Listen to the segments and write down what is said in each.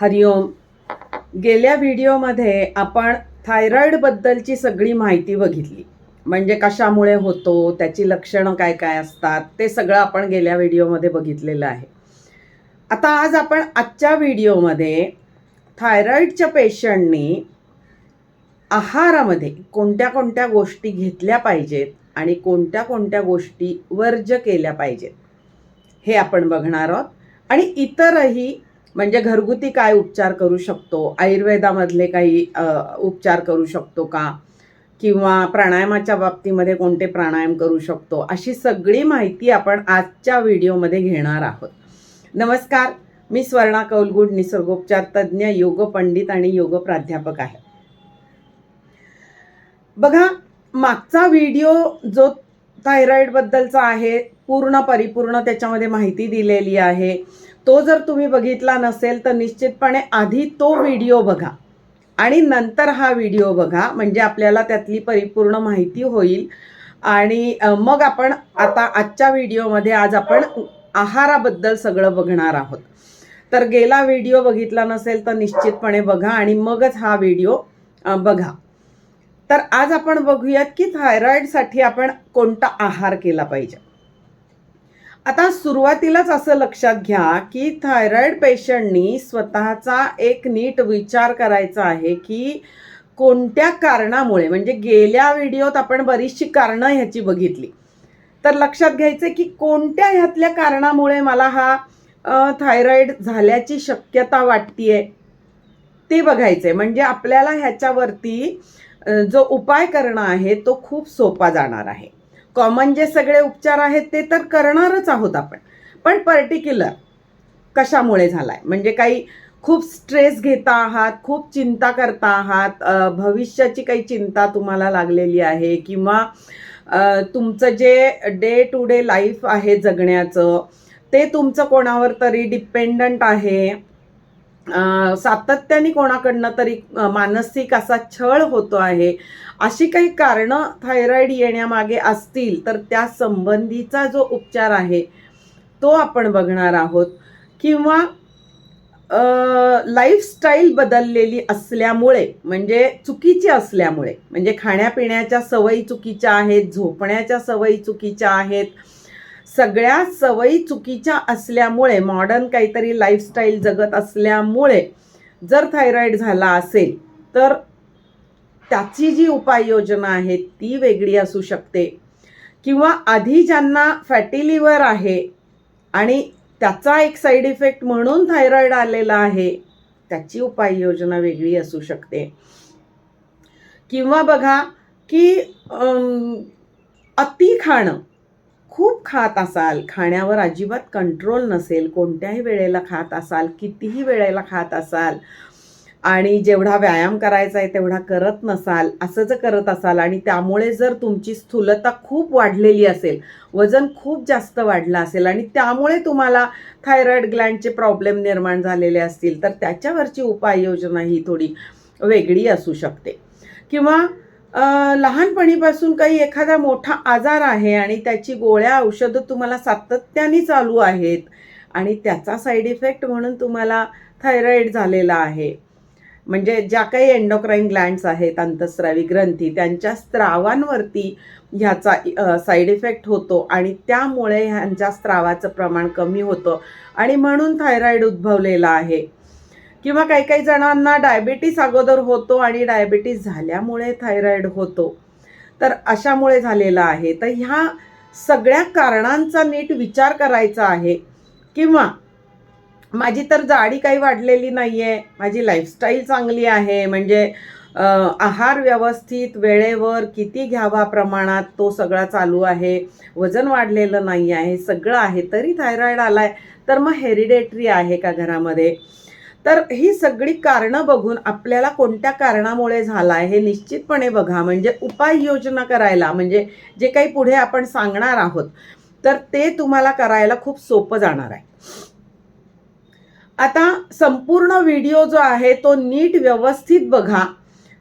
हरिओम. गेल्या व्हिडिओमध्ये आपण थायरॉईडबद्दलची सगळी माहिती बघितली. म्हणजे कशामुळे होतो त्याची लक्षणं काय काय असतात ते सगळं आपण गेल्या व्हिडिओमध्ये बघितलेलं आहे. आता आज आपण आजच्या व्हिडिओमध्ये थायरॉईडच्या पेशंटनी आहारामध्ये कोणत्या कोणत्या गोष्टी घेतल्या पाहिजेत आणि कोणत्या कोणत्या गोष्टी वर्ज्य केल्या पाहिजेत हे आपण बघणार आहोत. आणि इतरही म्हणजे घरगुती काय उपचार करू शकतो? आयुर्वेदामधले काही उपचार करू शकतो का? किंवा प्राणायामाच्या बाबतीमध्ये कोणते प्राणायाम करू शकतो? अशी सगळी माहिती आपण आजच्या व्हिडिओमध्ये घेणार आहोत. नमस्कार मी स्वर्णा कौलगुड निसर्गोपचार तज्ज्ञ योग पंडित आणि योग प्राध्यापक आहे. बघा मागचा व्हिडिओ जो थायरॉईडबद्दलचा आहे पूर्ण परिपूर्ण त्याच्यामध्ये माहिती दिलेली आहे. तो जर तुम्ही बघितला नसेल तर निश्चितपणे आधी तो व्हिडिओ बघा. आणि नंतर हा व्हिडिओ बघा म्हणजे आपल्याला त्यातली परिपूर्ण माहिती होईल. आणि मग आपण आता आजच्या व्हिडिओमध्ये आज आपण आहाराबद्दल सगळं बघणार आहोत. तर गेला व्हिडिओ बघितला नसेल तर निश्चितपणे बघा आणि मगच हा व्हिडिओ बघा. तर आज आपण बघूयात की थायरॉईडसाठी आपण कोणता आहार केला पाहिजे. आता सुरुवातीलाच असं लक्षात घ्या की थायरॉईड पेशंटनी स्वतःचा एक नीट विचार करायचा आहे की कोणत्या कारणामुळे म्हणजे गेल्या व्हिडिओत आपण बरीचशी कारणं ह्याची बघितली. तर लक्षात घ्यायचं की कोणत्या ह्यातल्या कारणामुळे मला हा थायरॉईड झाल्याची शक्यता वाटतीये? ते बघायचंय. म्हणजे आपल्याला ह्याच्यावरती जो उपाय करणं आहे तो खूप सोपा जाणार आहे. कॉमन जे सगळे उपचार आहेत ते तर करणारच आहोत आपण. पण पर्टिक्युलर कशामुळे झालाय? म्हणजे काही खूप स्ट्रेस घेता आहात खूप चिंता करता आहात भविष्याची काही चिंता तुम्हाला लागलेली आहे किंवा तुमचं जे डे टू डे लाईफ आहे जगण्याचं ते तुमचं कोणावर तरी डिपेंडंट आहे? सातत्याने कोणाकडनं तरी मानसिक असा छळ होतो आहे अशी काही कारणं थायरॉईड येण्यामागे असतील तर त्या संबंधीचा जो उपचार आहे तो आपण बघणार आहोत. किंवा लाईफस्टाईल बदललेली असल्यामुळे म्हणजे चुकीची असल्यामुळे म्हणजे खाण्यापिण्याच्या सवयी चुकीच्या आहेत झोपण्याच्या सवयी चुकीच्या आहेत सगळ्या सवयी चुकीच्या असल्यामुळे मॉडर्न काहीतरी लाईफस्टाईल जगत असल्यामुळे जर थायरॉईड झाला असेल तर त्याची जी उपाययोजना आहे ती वेगळी असू शकते. किंवा आधी ज्यांना फॅटी लिव्हर आहे आणि त्याचा एक साईड इफेक्ट म्हणून थायरॉईड आलेला आहे त्याची उपाययोजना वेगळी असू शकते. किंवा बघा की अति खाणं. खूप खात असाल खाण्यावर अजिबात कंट्रोल नसेल कोणत्याही वेळेला खात असाल कितीही वेळेला खात असाल आणि जेवढा व्यायाम करायचा आहे तेवढा करत नसाल असं जर करत असाल आणि त्यामुळे जर तुमची स्थूलता खूप वाढलेली असेल वजन खूप जास्त वाढलं असेल आणि त्यामुळे तुम्हाला थायरॉईड ग्लँडचे प्रॉब्लेम निर्माण झालेले असतील तर त्याच्यावरची उपाययोजना ही थोडी वेगळी असू शकते. किंवा लहानपणीपासून काही एखादा मोठा आजार आहे आणि त्याची गोळ्या औषधं तुम्हाला सातत्याने चालू आहेत आणि त्याचा साईड इफेक्ट म्हणून तुम्हाला थायरॉईड झालेला आहे. म्हणजे ज्या काही एंडोक्राईन ग्लँड्स आहेत अंतस्रावी ग्रंथी त्यांच्या स्त्रावांवरती ह्याचा साईड इफेक्ट होतो आणि त्यामुळे ह्यांच्या स्त्रावाचं प्रमाण कमी होतं आणि म्हणून थायरॉईड उद्भवलेला आहे. किंवा काही काही जणांना डायबिटीस अगोदर होतो आणि डायबिटीस झाल्यामुळे थायरॉईड होतो. तर अशामुळे झालेला आहे. तर ह्या सगळ्या कारणांचा नीट विचार करायचा आहे. किंवा माझी तर जाडी काही वाढलेली नाही आहे माझी लाईफस्टाईल चांगली आहे. म्हणजे आहार व्यवस्थित वेळेवर किती घ्यावा प्रमाणात तो सगळा चालू आहे. वजन वाढलेलं नाही आहे सगळं आहे. तरी थायरॉईड आला आहे तर मग हेरिडेटरी आहे का घरामध्ये? तर ही सगळी कारणं बघून आपल्याला कोणत्या कारणामुळे झाला आहे हे निश्चितपणे बघा. म्हणजे उपाययोजना करायला म्हणजे जे काही पुढे आपण सांगणार आहोत तर ते तुम्हाला करायला खूप सोपं जाणार आहे. आता संपूर्ण व्हिडिओ जो आहे तो नीट व्यवस्थित बघा.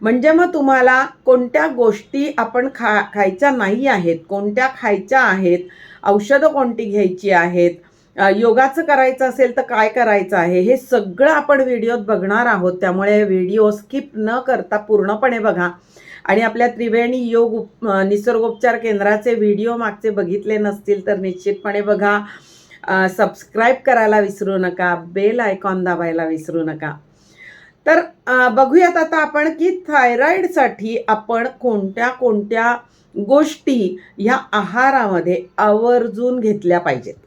म्हणजे मग तुम्हाला कोणत्या गोष्टी आपण खा खायच्या नाही आहेत कोणत्या खायच्या आहेत औषधं कोणती घ्यायची आहेत योगाचं करायचं असेल तर काय करायचं आहे? हे सगळं आपण व्हिडिओत बघणार आहोत. त्यामुळे व्हिडिओ स्किप न करता पूर्णपणे बघा. आणि आपल्या त्रिवेणी योग उप- निसर्गोपचार केंद्राचे व्हिडिओ मागचे बघितले नसतील तर निश्चितपणे बघा. सबस्क्राईब करायला विसरू नका. बेल आयकॉन दाबायला विसरू नका. तर बघूयात आता आपण की थायरॉईडसाठी आपण कोणत्या कोणत्या गोष्टी ह्या आहारामध्ये आवर्जून घेतल्या पाहिजेत?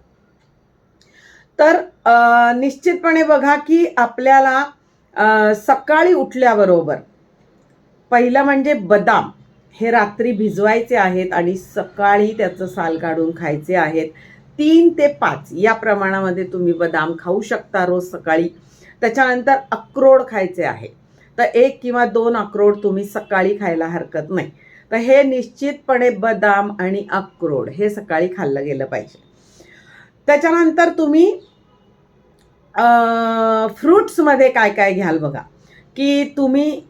तर निश्चितपणे बघा की आपल्याला सकाळी उठल्याबरोबर पहिलं म्हणजे बदाम हे रात्री भिजवायचे आहेत आणि सकाळी त्याचं साल काढून खायचे आहेत. तीन ते पाच या प्रमाणामध्ये तुम्ही बदाम खाऊ शकता रोज सकाळी. त्याच्यानंतर अक्रोड खायचे आहे. तर एक किंवा दोन अक्रोड तुम्ही सकाळी खायला हरकत नाही. तर हे निश्चितपणे बदाम आणि अक्रोड हे सकाळी खाल्लं गेलं पाहिजे. त्याच्यानंतर तुम्ही फ्रूट्समध्ये काय काय घ्याल बघा? की तुम्ही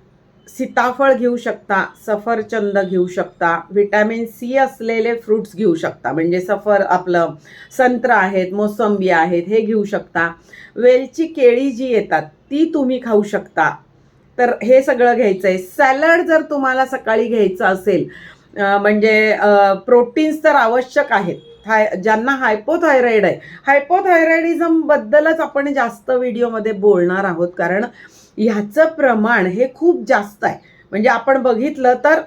सीताफळ घेऊ शकता सफरचंद घेऊ शकता व्हिटॅमिन सी असलेले फ्रूट्स घेऊ शकता. म्हणजे सफर आपलं संत्र आहेत मोसंबी आहेत हे घेऊ शकता. वेलची केळी जी येतात ती तुम्ही खाऊ शकता. तर हे सगळं घ्यायचं आहे सॅलड जर तुम्हाला सकाळी घ्यायचं असेल म्हणजे प्रोटीन्स तर आवश्यक आहेत. थाय ज्यांना हायपोथायरॉईड आहे. हायपोथायरॉइडिझमबद्दलच आपण जास्त व्हिडिओमध्ये बोलणार आहोत. कारण ह्याचं प्रमाण हे खूप जास्त आहे. म्हणजे आपण बघितलं तर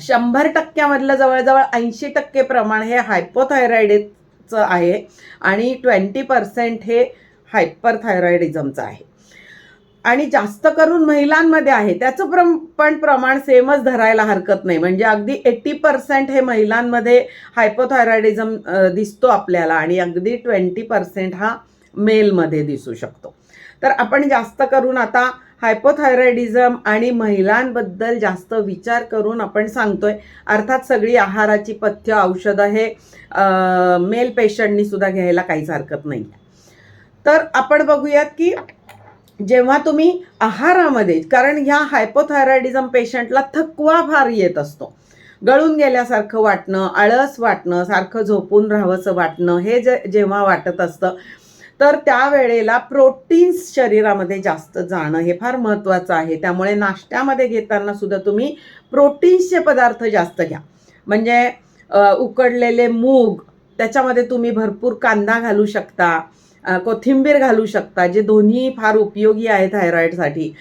शंभर टक्क्यामधलं जवळजवळ ऐंशी टक्के प्रमाण हे हायपोथायरॉईडचं आहे. आणि ट्वेंटी पर्सेंट हे हायपरथायरॉईडिझमचं आहे. आणि जास्त करून महिलांमध्ये आहे. त्याचं प्रम पण प्रमाण सेमच धरायला हरकत नाही. म्हणजे अगदी एट्टी पर्सेंट हे महिलांमध्ये हायपोथायरॉइडिझम दिसतो आपल्याला आणि अगदी ट्वेंटी पर्सेंट हा मेलमध्ये दिसू शकतो. तर आपण जास्त करून आता हायपोथायरॉइडिझम आणि महिलांबद्दल जास्त विचार करून आपण सांगतोय. अर्थात सगळी आहाराची पथ्य औषधं हे मेल पेशंटनी सुद्धा घ्यायला काहीच हरकत नाही तर आपण बघूयात की जेव्हा तुम्ही आहारामध्ये कारण ह्या हायपोथायरॉइडिझम पेशंटला थकवा फार येत असतो. गळून गेल्यासारखं वाटणं आळस वाटणं सारखं झोपून राहावंसं वाटणं हे जे जेव्हा वाटत असतं तर त्यावेळेला प्रोटीन्स शरीरामध्ये जास्त जाणं हे फार महत्त्वाचं आहे. त्यामुळे नाश्त्यामध्ये घेताना सुद्धा तुम्ही प्रोटीन्सचे पदार्थ जास्त घ्या. म्हणजे उकडलेले मूग त्याच्यामध्ये तुम्ही भरपूर कांदा घालू शकता. कोथिंबीर घालू शकता जे दोन्ही फार उपयोगी आहे थायरॉईडसाठी.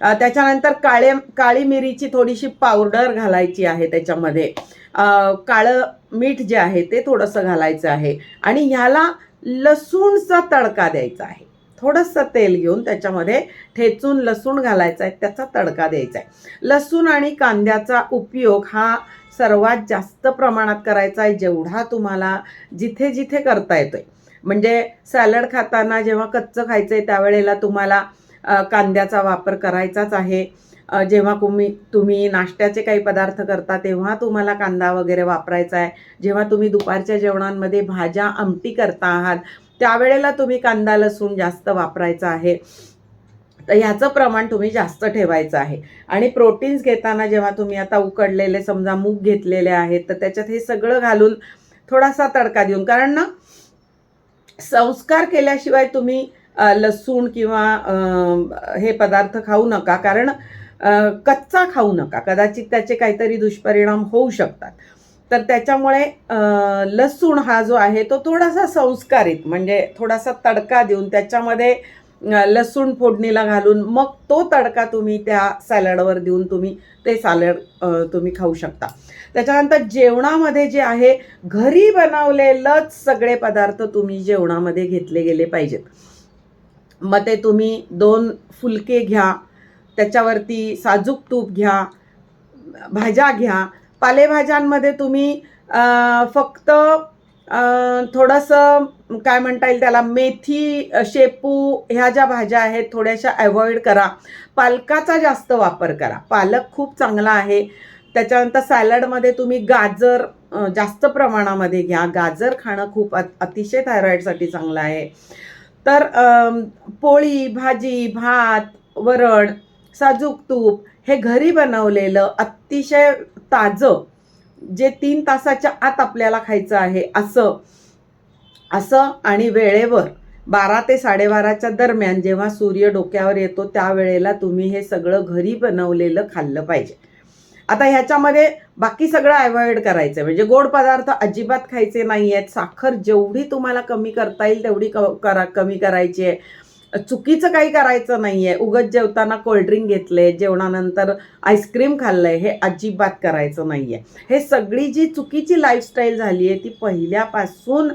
त्याच्यानंतर काळे काळी मिरीची थोडीशी पावडर घालायची आहे त्याच्यामध्ये. काळं मीठ जे आहे ते थोडंसं घालायचं आहे. आणि ह्याला लसूणचा तडका द्यायचा आहे. थोडंसं तेल घेऊन त्याच्यामध्ये ठेचून लसूण घालायचा आहे त्याचा तडका द्यायचा आहे. लसूण आणि कांद्याचा उपयोग हा सर्वात जास्त प्रमाणात करायचा आहे जेवढा तुम्हाला जिथे जिथे करता येतोय. म्हणजे सॅलड खाताना जेव्हा कच्चं खायचं आहे त्यावेळेला तुम्हाला कांद्याचा वापर करायचाच आहे. जेव्हा तुम्ही तुम्ही नाश्त्याचे काही पदार्थ करता तेव्हा तुम्हाला कांदा वगैरे वापरायचा आहे. जेव्हा तुम्ही दुपारच्या जेवणांमध्ये भाज्या आमटी करता आहात त्यावेळेला तुम्ही कांदा लसूण जास्त वापरायचा आहे. तर ह्याचं प्रमाण तुम्ही जास्त ठेवायचं आहे. आणि प्रोटीन्स घेताना जेव्हा तुम्ही आता उकडलेले समजा मूग घेतलेले आहेत तर त्याच्यात हे सगळं घालून थोडासा तडका देऊन कारण ना संस्कार केल्याशिवाय तुम्ही लसूण किंवा हे पदार्थ खाऊ नका. कारण कच्चा खाऊ नका. कदाचित त्याचे काहीतरी दुष्परिणाम होऊ शकतात. तर त्याच्यामुळे लसूण हा जो आहे तो थोडासा संस्कारित म्हणजे थोडासा तडका देऊन त्याच्यामध्ये लसूण फोडणीला घालून मग तो तडका तुम्ही त्या सॅलडवर देऊन तुम्ही ते सॅलड तुम्ही खाऊ शकता. त्याच्यानंतर जेवणामध्ये जे आहे घरी बनवलेलंच सगळे पदार्थ तुम्ही जेवणामध्ये घेतले गेले पाहिजेत. मग ते तुम्ही दोन फुलके घ्या त्याच्यावरती साजूक तूप घ्या भाज्या घ्या. पालेभाज्यांमध्ये तुम्ही फक्त थोडंसं काय म्हणता येईल त्याला मेथी शेपू ह्या ज्या भाज्या आहेत थोड्याशा अवॉइड करा. पालकाचा जास्त वापर करा. पालक खूप चांगला आहे. त्याच्यानंतर सॅलडमध्ये तुम्ही गाजर जास्त प्रमाणामध्ये घ्या. गाजर खाणं खूप अत- अतिशय थायरॉईडसाठी चांगलं आहे. तर पोळी भाजी भात वरण साजूक तूप हे घरी बनवलेलं अतिशय ताजं जे तीन तासाच्या आत आपल्याला खायचं आहे असं. असं आणि वेळेवर बारा ते साडेबाराच्या दरम्यान जेव्हा सूर्य डोक्यावर येतो त्यावेळेला तुम्ही हे सगळं घरी बनवलेलं खाल्लं पाहिजे. आता ह्याच्यामध्ये बाकी सगळं अवॉइड करायचं म्हणजे गोड पदार्थ अजिबात खायचे नाही आहेत साखर जेवढी तुम्हाला कमी करता येईल तेवढी क करा कमी करायची आहे. चुकीचं काही करायचं नाही आहे उगत जेवताना कोल्ड्रिंक घेतले जेवणानंतर आईस्क्रीम खाल्लंय हे अजिबात करायचं नाही आहे हे सगळी जी चुकीची लाईफस्टाईल झाली आहे ती पहिल्यापासून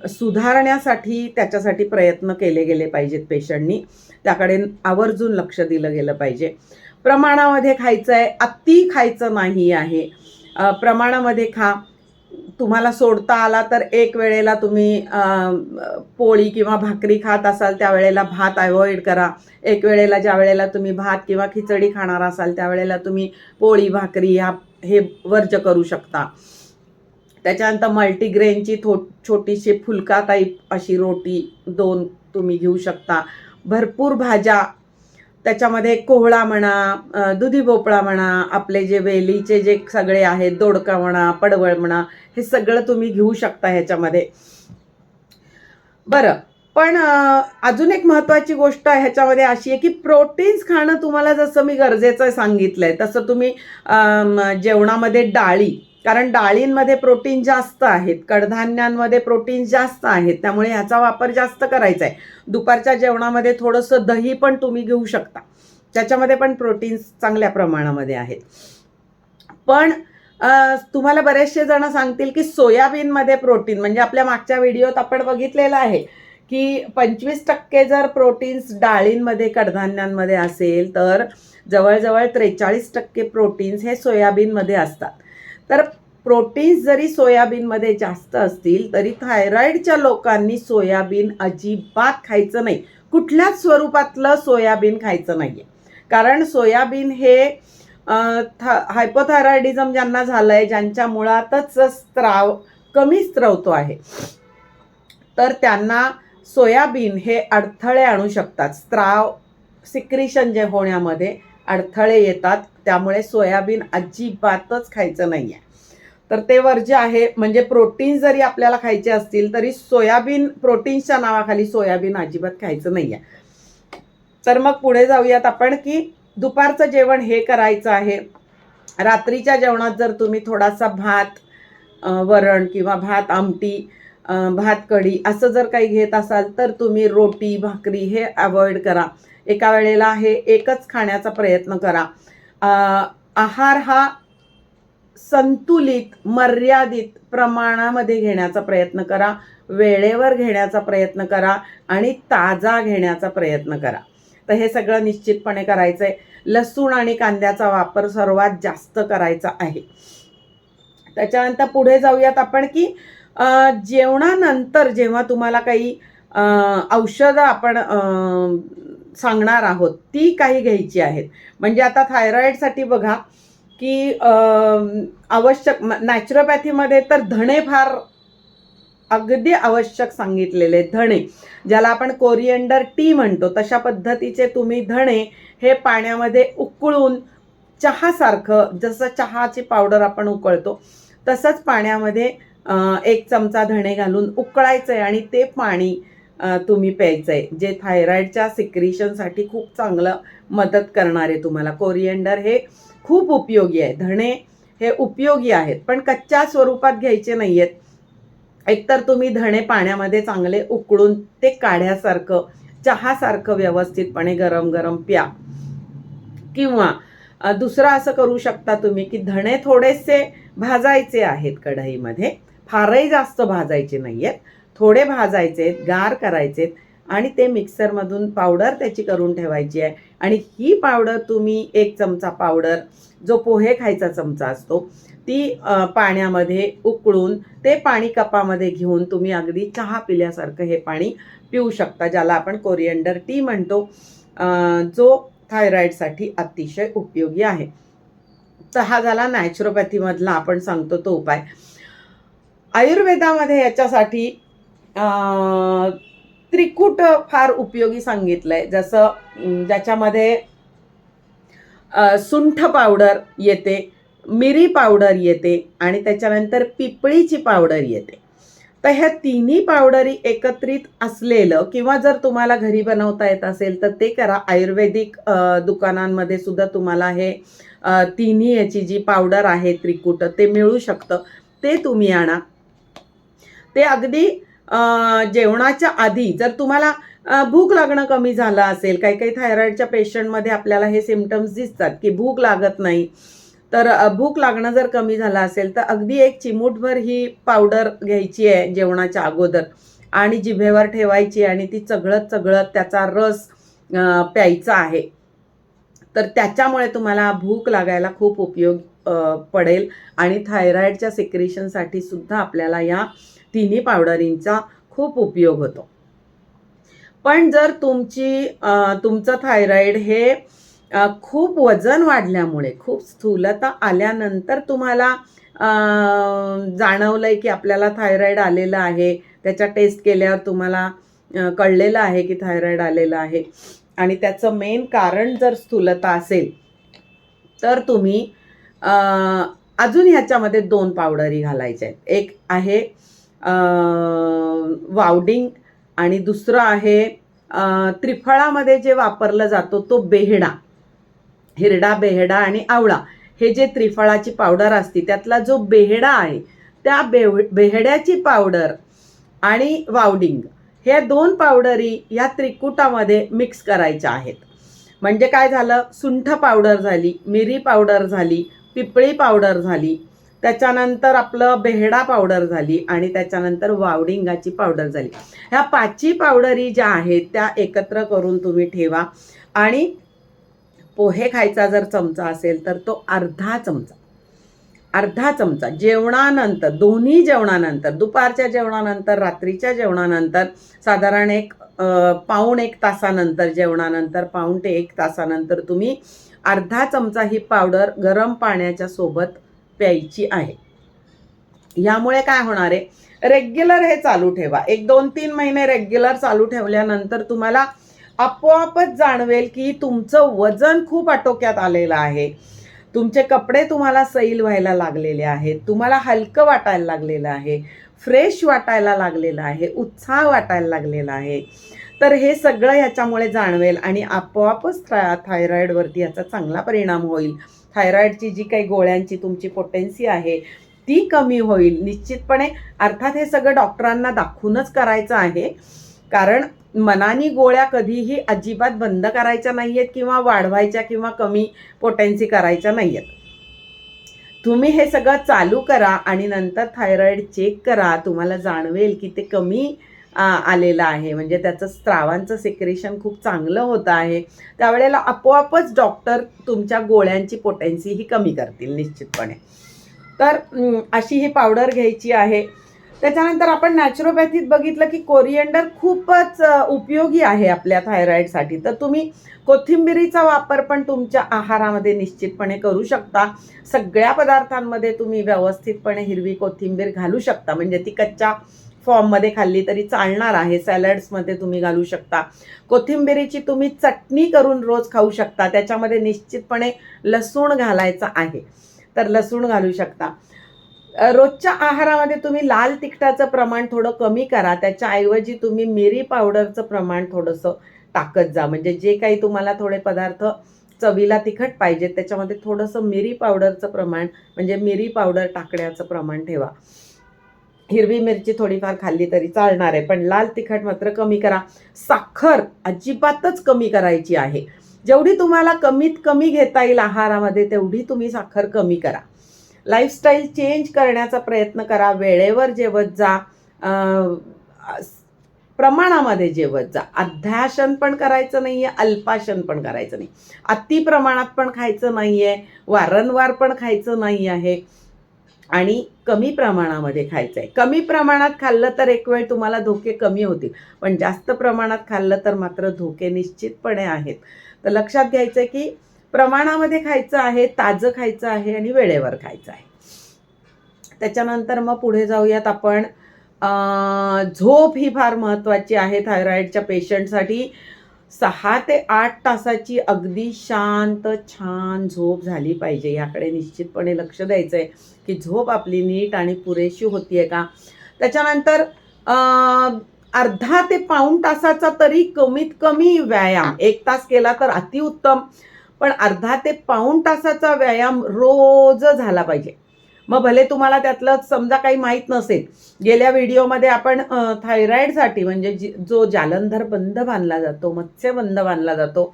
सुधारण्यासाठी त्याच्यासाठी प्रयत्न केले गेले पाहिजेत पेशंटनी त्याकडे आवर्जून लक्ष दिलं गेलं पाहिजे. प्रमाणामध्ये खायचं आहे अति खायचं नाही आहे. प्रमाणामध्ये खा. तुम्हाला सोडता आला तर एक वेळेला तुम्ही पोळी किंवा भाकरी खात असाल त्यावेळेला भात अवॉइड करा. एक वेळेला ज्या वेळेला तुम्ही भात किंवा खिचडी खाणार असाल त्यावेळेला तुम्ही पोळी भाकरी ह्या हे वर्ज करू शकता. त्याच्यानंतर मल्टीग्रेनची थो छोटीशी फुलका टाईप अशी रोटी दोन तुम्ही घेऊ शकता. भरपूर भाज्या त्याच्यामध्ये कोहळा म्हणा दुधी भोपळा म्हणा आपले जे वेलीचे जे सगळे आहेत दोडका म्हणा पडवळ म्हणा हे सगळं तुम्ही घेऊ शकता ह्याच्यामध्ये. बरं. पण अजून एक महत्त्वाची गोष्ट ह्याच्यामध्ये अशी आहे की प्रोटीन्स खाणं तुम्हाला जसं मी गरजेचं सांगितलंय तसं तुम्ही जेवणामध्ये डाळी कारण डाळींमध्ये प्रोटीन जास्त आहेत कडधान्यांमध्ये प्रोटीन जास्त आहेत त्यामुळे ह्याचा वापर जास्त करायचा आहे. दुपारच्या जेवणामध्ये थोडंसं दही पण तुम्ही घेऊ शकता त्याच्यामध्ये पण प्रोटीन्स चांगल्या प्रमाणामध्ये आहेत. पण तुम्हाला बरेचसे जण सांगतील की सोयाबीनमध्ये प्रोटीन म्हणजे आपल्या मागच्या व्हिडिओत आपण बघितलेलं आहे की पंचवीस टक्के जर प्रोटीन्स डाळींमध्ये कडधान्यांमध्ये असेल तर जवळजवळ त्रेचाळीस टक्के प्रोटीन्स हे सोयाबीनमध्ये असतात. तर प्रोटीन्स जरी सोयाबीनमध्ये जास्त असतील तरी थायरॉईडच्या लोकांनी सोयाबीन अजिबात खायचं नाही. कुठल्याच स्वरूपातलं सोयाबीन खायचं नाही आहे कारण सोयाबीन हे हायपोथायरॉइडिझम ज्यांना झालं आहे ज्यांच्या मुळातच स्त्राव कमी स्त्रवतो आहे. तर त्यांना सोयाबीन हे अडथळे आणू शकतात. स्त्राव सिक्रिशन जे होण्यामध्ये अडथळे येतात. त्यामुळे सोयाबीन अजिबातच खायचं नाही आहे तर ते वर्ज्य आहे म्हणजे प्रोटीन जरी आपल्याला खायचे असतील तरी सोयाबीन प्रोटीन्सच्या नावाखाली सोयाबीन अजिबात खायचं नाही आहे तर मग पुढे जाऊयात आपण की दुपारचं जेवण हे करायचं आहे. रात्रीच्या जेवणात जर तुम्ही थोडासा भात वरण किंवा भात आमटी भात कढी असं जर काही घेत असाल तर तुम्ही रोटी भाकरी हे अवॉइड करा. एका वेळेला हे एकच खाण्याचा प्रयत्न करा. आहार हा संतुलित मर्यादित प्रमाणामध्ये घेण्याचा प्रयत्न करा. वेळेवर घेण्याचा प्रयत्न करा आणि ताजा घेण्याचा प्रयत्न करा. तर हे सगळं निश्चितपणे करायचं आहे लसूण आणि कांद्याचा वापर सर्वात जास्त करायचा आहे. त्याच्यानंतर पुढे जाऊयात आपण की जेवणानंतर जेव्हा तुम्हाला काही औषधं आपण सांगणार आहोत ती काही घ्यायची आहेत. म्हणजे आता थायरॉईडसाठी बघा की आवश्यक नॅचरोपॅथीमध्ये तर धणे फार अगदी आवश्यक सांगितलेले धणे. ज्याला आपण कोरिएंडर टी म्हणतो तशा पद्धतीचे तुम्ही धणे हे पाण्यामध्ये उकळून चहासारखं जसं चहाची पावडर आपण उकळतो तसंच पाण्यामध्ये एक चमचा धणे घालून उकळायचं आहे आणि ते पाणी तुम्ही प्यायचं आहे जे थायरॉईडच्या सिक्रिशनसाठी खूप चांगलं मदत करणार आहे तुम्हाला. कोरिएंडर हे खूप उपयोगी आहे. धणे हे उपयोगी आहेत पण कच्च्या स्वरूपात घ्यायचे नाही आहेत एकतर तुम्ही धणे पाण्यामध्ये चांगले उकळून ते काढ्यासारखं चहासारखं व्यवस्थितपणे गरम गरम प्या. किंवा दुसरं असं करू शकता तुम्ही की धणे थोडेसे भाजायचे आहेत कढईमध्ये फारही जास्त भाजायचे नाही आहेत थोडे भाजायचे आहेत गार करायचे आहेत आणि ते मिक्सरमधून पावडर त्याची करून ठेवायची आहे. आणि ही पावडर तुम्ही एक चमचा पावडर जो पोहे खायचा चमचा असतो ती पाण्यामध्ये उकळून ते पाणी कपामध्ये घेऊन तुम्ही अगदी चहा पिल्यासारखं हे पाणी पिऊ शकता ज्याला आपण कोरिएंडर टी म्हणतो. जो थायरॉईडसाठी अतिशय उपयोगी आहे. तर हा झाला नॅचरोपॅथीमधला आपण सांगतो तो उपाय. आयुर्वेदामध्ये याच्यासाठी त्रिकूट फार उपयोगी सांगितलंय. जसं ज्याच्यामध्ये सुंठ पावडर येते मिरी पावडर येते आणि त्याच्यानंतर पिपळीची पावडर येते. तर ह्या तिन्ही पावडरी एकत्रित असलेलं किंवा जर तुम्हाला घरी बनवता येत असेल तर ते करा. आयुर्वेदिक दुकानांमध्ये सुद्धा तुम्हाला हे तिन्ही याची जी पावडर आहे त्रिकूट ते मिळू शकतं. ते तुम्ही आणा. ते अगदी जेवणाच्या आधी जर तुम्हाला भूक लागणं कमी झालं असेल काही काही थायरॉईडच्या पेशंटमध्ये आपल्याला हे सिमटम्स दिसतात की भूक लागत नाही तर भूक लागणं जर कमी झालं असेल तर अगदी एक चिमूटभर ही पावडर घ्यायची आहे जेवणाच्या अगोदर आणि जिभेवर ठेवायची आणि ती चघळत चघळत त्याचा रस प्यायचा आहे. तर त्याच्यामुळे तुम्हाला भूक लागायला खूप उपयोग पडेल आणि थायरॉईडच्या सिक्रेशनसाठी सुद्धा आपल्याला या तिन्ही पावडरींचा खूप उपयोग होतो. पण जर तुमची तुमचं थायरॉईड हे खूप वजन वाढल्यामुळे खूप स्थूलता आल्यानंतर तुम्हाला जाणवलं आहे की आपल्याला थायरॉईड आलेलं आहे त्याच्या टेस्ट केल्यावर तुम्हाला कळलेलं आहे की थायरॉईड आलेलं आहे. आणि त्याचं मेन कारण जर स्थूलता असेल तर तुम्ही अजून ह्याच्यामध्ये दोन पावडरी घालायच्या आहेत. एक आहे वावडिंग आणि दुसरं आहे त्रिफळामध्ये जे वापरला जातो तो बेहडा. हिरडा बेहडा आणि आवळा. हे जे त्रिफळाची पावडर असते त्यातला जो बेहडा आहे त्या बेव बेहड्याची पावडर आणि वावडिंग ह्या दोन पावडरी या त्रिकुटामध्ये मिक्स करायच्या आहेत. म्हणजे काय झालं? सुंठ पावडर झाली मिरी पावडर झाली पिपळी पावडर झाली त्याच्यानंतर आपलं बेहडा पावडर झाली आणि त्याच्यानंतर वावडिंगाची पावडर झाली. ह्या पाचही पावडरी ज्या आहेत त्या एकत्र करून तुम्ही ठेवा. आणि पोहे खायचा जर चमचा असेल तर तो अर्धा चमचा. अर्धा चमचा. जेवणानंतर दोन्ही जेवणानंतर दुपारच्या जेवणानंतर रात्रीच्या जेवणानंतर साधारण एक पाऊण एक तासानंतर जेवणानंतर पाऊण ते एक तासानंतर तुम्ही अर्धा चमचा ही पावडर गरम पाण्याच्या सोबत प्यायची आहे. यामुळे काय होणार आहे? रेग्युलर हे चालू ठेवा. एक दोन तीन महिने रेग्युलर चालू ठेवल्यानंतर तुम्हाला आपोआपच जाणवेल की तुमचं वजन खूप आटोक्यात आलेलं आहे. तुमचे कपडे तुम्हाला सैल व्हायला लागलेले आहेत. तुम्हाला हलकं वाटायला लागलेलं आहे. फ्रेश वाटायला लागलेलं आहे. उत्साह वाटायला लागलेला आहे. तर हे सगळं ह्याच्यामुळे जाणवेल आणि आपोआपच थायरॉईडवरती याचा चांगला परिणाम होईल. थायरॉईडची जी काही गोळ्यांची तुमची पोटेन्सी आहे ती कमी होईल. निश्चितपणे अर्थात हे सगळं डॉक्टरांना दाखवूनच करायचं आहे. कारण मनानी गोळ्या कधीही अजिबात बंद करायच्या नाही आहेत किंवा वाढवायच्या किंवा कमी पोटेन्सी करायच्या नाही आहेत तुम्ही हे सगळं चालू करा आणि नंतर थायरॉईड चेक करा. तुम्हाला जाणवेल की ते कमी आलेलं आहे. म्हणजे त्याचं स्त्रावांचं सिक्रेशन खूप चांगलं होतं आहे. त्यावेळेला आपोआपच डॉक्टर तुमच्या गोळ्यांची पोटेन्सी ही कमी करतील निश्चितपणे. तर अशी ही पावडर घ्यायची आहे. त्याच्यानंतर आपण नॅचरोपॅथीत बघितलं की कोरिएंडर खूपच उपयोगी आहे आपल्या थायरॉईडसाठी तर तुम्ही कोथिंबिरीचा वापर पण तुमच्या आहारामध्ये निश्चितपणे करू शकता. सगळ्या पदार्थांमध्ये तुम्ही व्यवस्थितपणे हिरवी कोथिंबीर घालू शकता. म्हणजे ती कच्च्या फॉर्ममध्ये खाल्ली तरी चालणार आहे. सॅलड्समध्ये तुम्ही घालू शकता. कोथिंबिरीची तुम्ही चटणी करून रोज खाऊ शकता. त्याच्यामध्ये निश्चितपणे लसूण घालायचा आहे. तर लसूण घालू शकता. रोजच्या आहारामध्ये तुम्ही लाल तिखटाचं प्रमाण थोडं कमी करा. त्याच्याऐवजी तुम्ही मिरी पावडरचं प्रमाण थोडंसं टाकत जा. म्हणजे जे काही तुम्हाला थोडे पदार्थ चवीला तिखट पाहिजेत त्याच्यामध्ये थोडंसं मिरी पावडरचं प्रमाण म्हणजे मिरी पावडर टाकण्याचं प्रमाण ठेवा. हिरवी मिरची थोडीफार खाल्ली तरी चालणार आहे पण लाल तिखट मात्र कमी करा. साखर अजिबातच कमी करायची आहे. जेवढी तुम्हाला कमीत कमी घेता येईल आहारामध्ये तेवढी तुम्ही साखर कमी करा. लाईफस्टाईल चेंज करण्याचा प्रयत्न करा. वेळेवर जेवत जा. प्रमाणामध्ये जेवत जा. अध्याशन पण करायचं नाही आहे अल्पाशन पण करायचं नाही. अति प्रमाणात पण खायचं नाही आहे वारंवार पण खायचं नाही आहे आणि कमी प्रमाणामध्ये खायचं आहे कमी प्रमाणात खाल्लं तर एक वेळ तुम्हाला धोके कमी होतील. पण जास्त प्रमाणात खाल्लं तर मात्र धोके निश्चितपणे आहेत. तर लक्षात घ्यायचं आहे की प्रमाणामध्ये खायचं आहे ताजं खायचं आहे आणि वेळेवर खायचं आहे. त्याच्यानंतर मग पुढे जाऊयात आपण झोप ही फार महत्त्वाची आहे थायरॉईडच्या पेशंटसाठी. सहा ते आठ तासाची अगदी शांत छान झोप झाली पाहिजे. याकडे निश्चितपणे लक्ष द्यायचं आहे की झोप आपली नीट आणि पुरेशी होती आहे का? त्याच्यानंतर अर्धा ते पाऊण तासाचा तरी कमीत कमी व्यायाम. एक तास केला तर अतिउत्तम. पण अर्धा ते पाऊण तासाचा व्यायाम रोज झाला पाहिजे. मग भले तुम्हाला त्यातलं समजा काही माहीत नसेल गेल्या व्हिडिओमध्ये आपण थायरॉईडसाठी म्हणजे जी जो जालंधर बंद बांधला जातो मत्स्यबंध बांधला जातो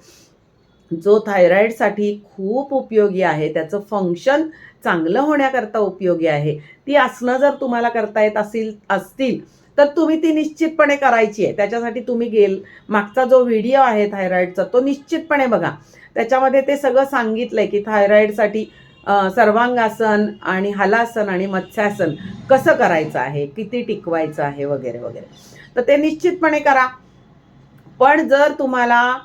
जो थायरॉईडसाठी खूप उपयोगी आहे त्याचं फंक्शन चांगलं होण्याकरता उपयोगी आहे ती आसनं जर तुम्हाला करता येत असेल असतील तर तुम्ही ती निश्चितपणे करायची आहे. त्याच्यासाठी तुम्ही गेल मागचा जो व्हिडिओ आहे थायरॉईडचा तो निश्चितपणे बघा. त्याच्यामध्ये ते सगळं सांगितलं आहे की थायरॉईडसाठी सर्वांगासन आणि हलासन आणि मत्स्यासन कसं करायचं आहे? किती टिकवायचं आहे? वगैरे वगैरे. तर ते निश्चितपणे करा. पण जर तुम्हाला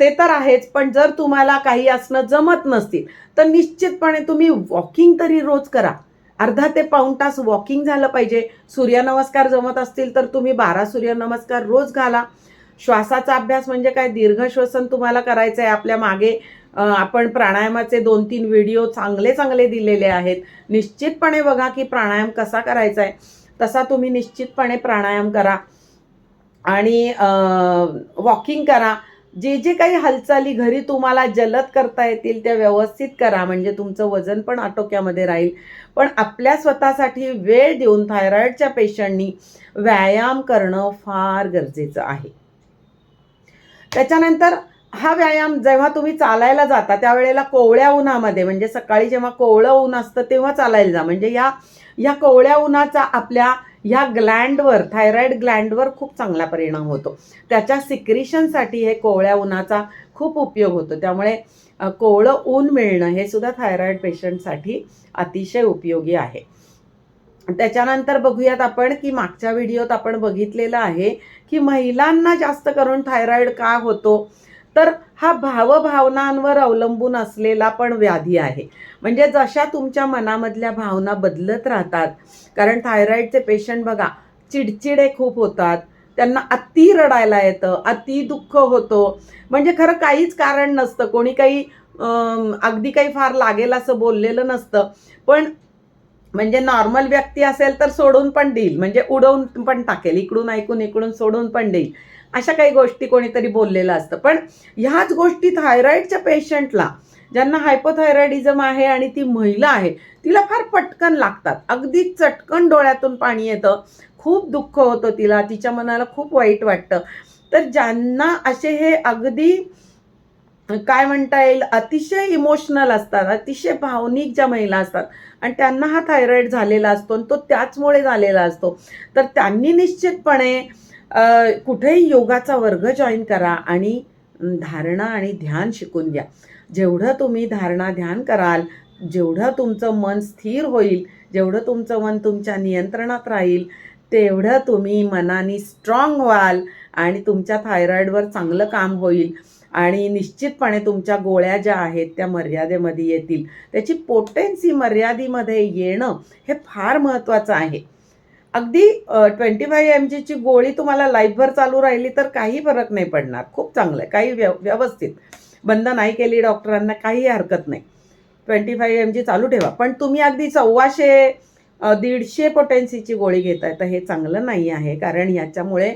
ते तर आहेच पण जर तुम्हाला काही असणं जमत नसतील तर निश्चितपणे तुम्ही वॉकिंग तरी रोज करा. अर्धा ते पाऊण तास वॉकिंग झालं पाहिजे. सूर्यनमस्कार जमत असतील तर तुम्ही बारा सूर्यनमस्कार रोज घाला. श्वासाचा अभ्यास म्हणजे काय? दीर्घ श्वसन तुम्हाला करायचं आहे आपल्या मागे. आपण प्राणायामाचे दोन तीन व्हिडिओ चांगले चांगले दिलेले आहेत. निश्चितपणे बघा की प्राणायाम कसा करायचा आहे तसा तुम्ही निश्चितपणे प्राणायाम करा. आणि वॉकिंग करा. जे जे काही हालचाली घरी तुम्हाला जलद करता येतील त्या व्यवस्थित करा. म्हणजे तुमचं वजन पण आटोक्यामध्ये राहील. पण आपल्या स्वतःसाठी वेळ देऊन थायरॉईडच्या पेशंटनी व्यायाम करणं फार गरजेचं आहे. त्याच्यानंतर हा व्यायाम जेव्हा तुम्ही चालायला जाता त्यावेळेला कोवळ्या उन्हामध्ये म्हणजे सकाळी जेव्हा कोवळं ऊन असतं तेव्हा चालायला जा. म्हणजे या या कोवळ्या उन्हाचा आपल्या ह्या ग्लँडवर थायरॉईड ग्लँडवर खूप चांगला परिणाम होतो. त्याच्या सिक्रिशनसाठी हे कोवळ्या उन्हाचा खूप उपयोग होतो. त्यामुळे कोवळं ऊन मिळणं हे सुद्धा थायरॉईड पेशंटसाठी अतिशय उपयोगी आहे. त्याच्यानंतर बघूयात आपण की मागच्या व्हिडिओत आपण बघितलेलं आहे की महिलांना जास्त करून थायरॉईड का होतो? तर हा भावभावनांवर अवलंबून असलेला पण व्याधी आहे. म्हणजे जशा तुमच्या मनामधल्या भावना बदलत राहतात कारण थायरॉईडचे पेशंट बघा चिडचिडे खूप होतात त्यांना अति रडायला येतं अति दुःख होतो. म्हणजे खरं काहीच कारण नसतं कोणी काही अगदी काही फार लागेल असं बोललेलं नसतं. पण म्हणजे नॉर्मल व्यक्ती असेल तर सोडून पण देईल म्हणजे उडवून पण टाकेल इकडून ऐकून इकडून सोडून पण देईल. अशा काही गोष्टी कोणीतरी बोललेलं असतं. पण ह्याच गोष्टी थायरॉईडच्या पेशंटला ज्यांना हायपोथायरॉईडिझम आहे आणि ती महिला आहे तिला फार पटकन लागतात. अगदी चटकन डोळ्यातून पाणी येतं. खूप दुःख होतं तिला. तिच्या मनाला खूप वाईट वाटतं. तर ज्यांना असे हे अगदी काय म्हणता येईल अतिशय इमोशनल असतात अतिशय भावनिक ज्या महिला असतात आणि त्यांना हा थायरॉईड झालेला असतो आणि तो त्याचमुळे झालेला असतो तर त्यांनी निश्चितपणे कुठेही योगाचा वर्ग जॉईन करा आणि धारणा आणि ध्यान शिकून घ्या. जेवढं तुम्ही धारणा ध्यान कराल जेवढं तुमचं मन स्थिर होईल जेवढं तुमचं मन तुमच्या नियंत्रणात राहील तेवढं तुम्ही मनाने स्ट्रॉंग व्हाल आणि तुमच्या थायरॉईडवर चांगलं काम होईल आणि निश्चितपणे तुमच्या गोळ्या ज्या आहेत त्या मर्यादेमध्ये येतील. त्याची पोटेन्सी मर्यादेमध्ये येणं हे फार महत्त्वाचं आहे. अगदी ट्वेंटी फाय एम जीची गोळी तुम्हाला लाईफभर चालू राहिली तर काही फरक नाही पडणार. खूप चांगलं आहे. काही व्यव व्यवस्थित. बंद नाही केली डॉक्टरांना काही हरकत नाही. ट्वेंटी फाय एम जी चालू ठेवा. पण तुम्ही अगदी सव्वाशे दीडशे पोटेन्सीची गोळी घेत आहे तर हे चांगलं नाही आहे. कारण याच्यामुळे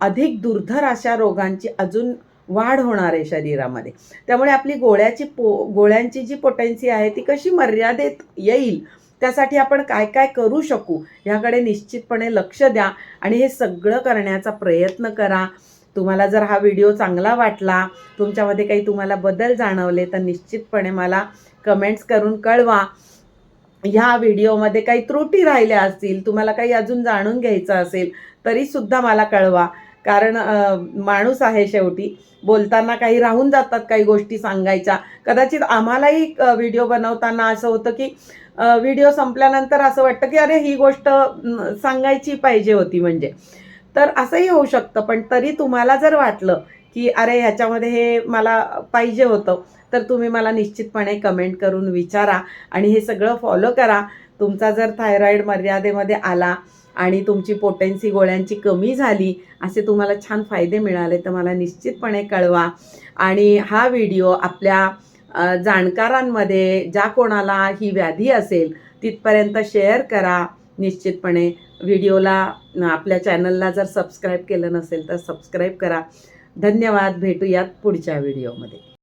अधिक दुर्धर अशा रोगांची अजून वाढ होणार आहे शरीरामध्ये. त्यामुळे आपली गोळ्याची पो गोळ्यांची जी पोटेन्सी आहे ती कशी मर्यादेत येईल त्यासाठी आपण काय काय करू शकू ह्याकडे निश्चितपणे लक्ष द्या आणि हे सगळं करण्याचा प्रयत्न करा. तुम्हाला जर हा व्हिडिओ चांगला वाटला तुमच्यामध्ये काही तुम्हाला बदल जाणवले तर निश्चितपणे मला कमेंट्स करून कळवा. ह्या व्हिडिओमध्ये काही त्रुटी राहिल्या असतील तुम्हाला काही अजून जाणून घ्यायचं असेल तरीसुद्धा मला कळवा. कारण माणूस आहे शेवटी. बोलताना काही राहून जातात काही गोष्टी सांगायच्या. कदाचित आम्हालाही व्हिडिओ बनवताना असं होतं की व्हिडिओ संपल्यानंतर असं वाटतं की अरे ही गोष्ट सांगायची पाहिजे होती म्हणजे. तर असंही होऊ शकतं पण तरी तुम्हाला जर वाटलं की अरे ह्याच्यामध्ये हे मला पाहिजे होतं तर तुम्ही मला निश्चितपणे कमेंट करून विचारा आणि हे सगळं फॉलो करा. तुमचा जर थायरॉईड मर्यादेमध्ये आला आणि तुमची पोटेन्सी गोळ्यांची कमी झाली असे तुम्हाला छान फायदे मिळाले तर मला निश्चितपणे कळवा. आणि हा व्हिडिओ आपल्या जाणकारांमध्ये ज्या कोणाला ही व्याधी असेल तिथपर्यंत शेअर करा. निश्चितपणे व्हिडिओला आपल्या चॅनलला जर सबस्क्राईब केलं नसेल तर सबस्क्राईब करा. धन्यवाद. भेटूयात पुढच्या व्हिडिओमध्ये.